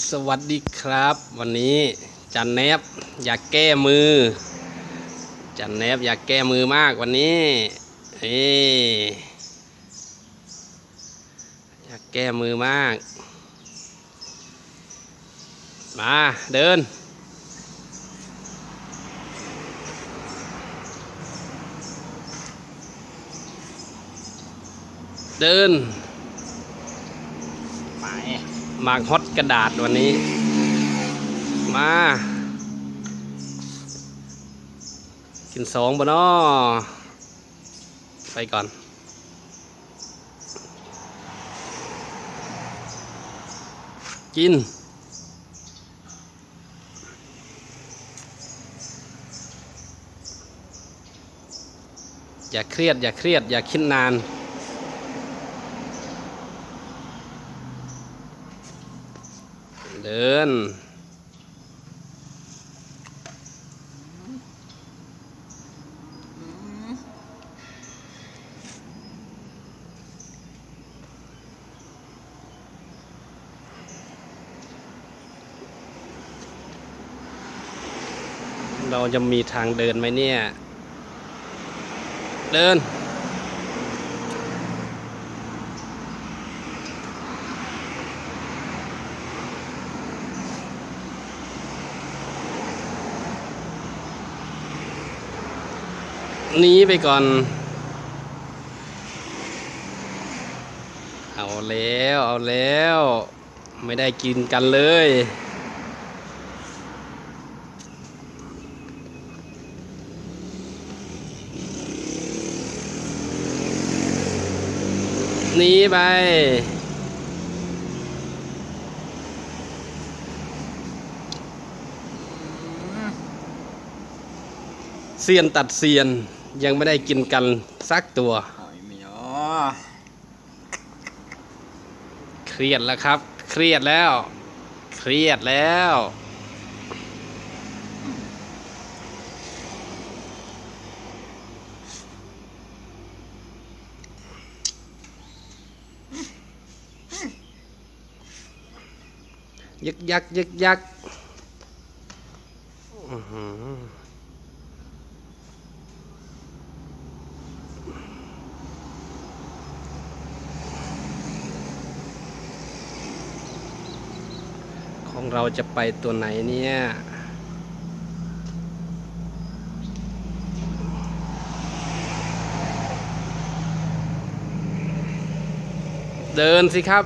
สวัสดีครับ วันนี้จันแนบอยากแก้มือ จันแนบอยากแก้มือมากวันนี้นี่อยากแก้มือมาก มาเดิน เดินไป หมากฮอตกระดาษวันนี้ มากินสองบ่นอไปก่อนกิน อย่าเครียด อย่าเครียด อย่าคิดนาน ดิน เราจะมีทางเดินไหมเนี่ย เดิน นีไปก่อน เอาแล้วเอาแล้ว ไม่ได้กินกันเลยหนีไปเซียนตัดเซียน ยังไม่ได้กินกันสักตัวหอยเหมียวเครียดแล้วครับ เครียดแล้ว เครียดแล้ว ยึกยัก ยึกยักอื้อ ของเราจะไปตัวไหนเนี่ยเดินสิครับ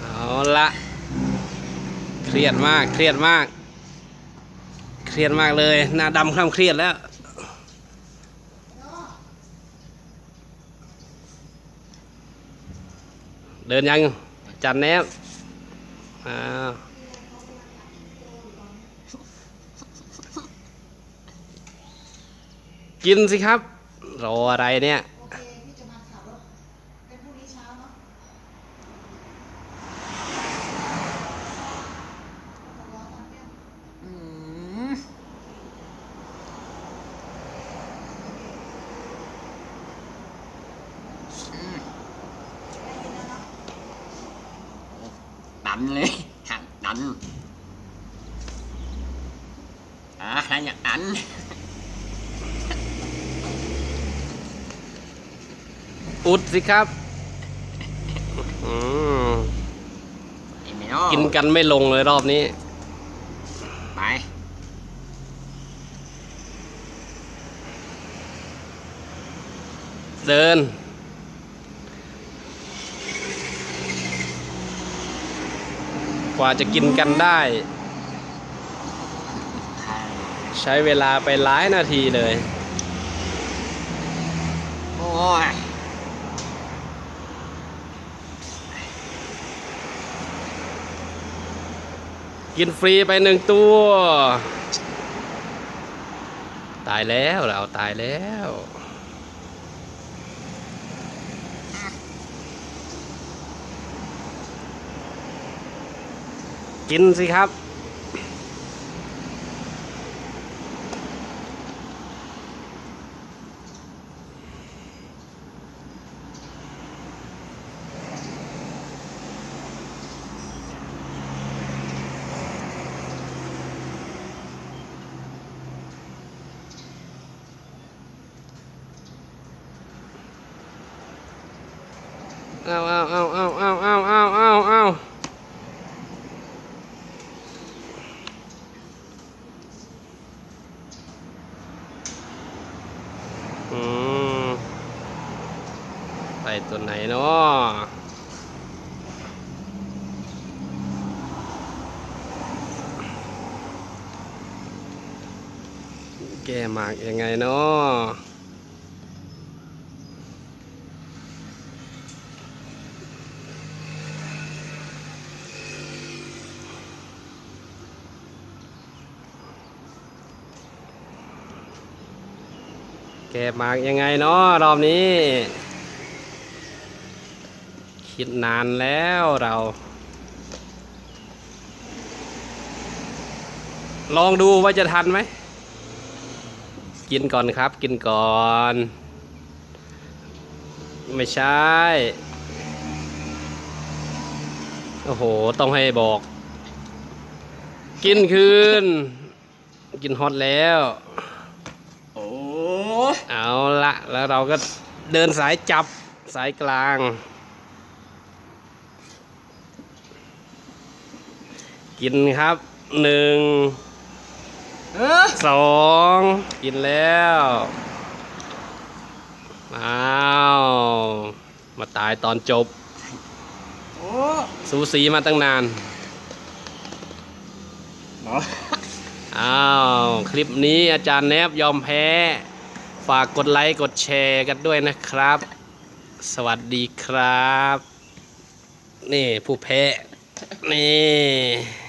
เอาละเครียดมากเครียดมาก เครียดมากเลย หน้าดำคล้ำเครียดแล้ว เดินยัง จันแนบอ่ากินสิครับ รออะไรเนี่ย โอเคพี่จะมาขับรถเป็นพรุ่งนี้เช้าเนาะ อืม ดันเลยหักดันอ่าอะไรอย่างนั้นอุดสิครับอืมไอ้เหมียวกินกันไม่ลงเลยรอบนี้ ไปเดิน กว่าจะกินกันได้ ใช้เวลาไปหลายนาทีเลย โอ้ยกินฟรีไปหนึ่งตัว ตายแล้วเราตายแล้ว กินสิครับ Ow, ow, ow, ow, ow, ow, ow, ow. ตัวไหนเนาะแก้หมากยังไงเนาะแกะหมากยังไงเนาะรอบนี้ คิดนานแล้วเรา ลองดูว่าจะทันไหม กินก่อนครับ กินก่อน ไม่ใช่ โอ้โห ต้องให้บอก กินคืน กินฮอตแล้ว โอ้เอาละแล้วเราก็เดินสายจับสายกลาง กินครับหนึ่งเออสองกินแล้วอ้าวมาตายตอนจบโอ้สูสีมาตั้งนานเนาะอ้าวคลิปนี้อาจารย์แนบยอมแพ้ ฝากกดไลค์กดแชร์กันด้วยนะครับ สวัสดีครับ นี่ผู้แพ้ นี่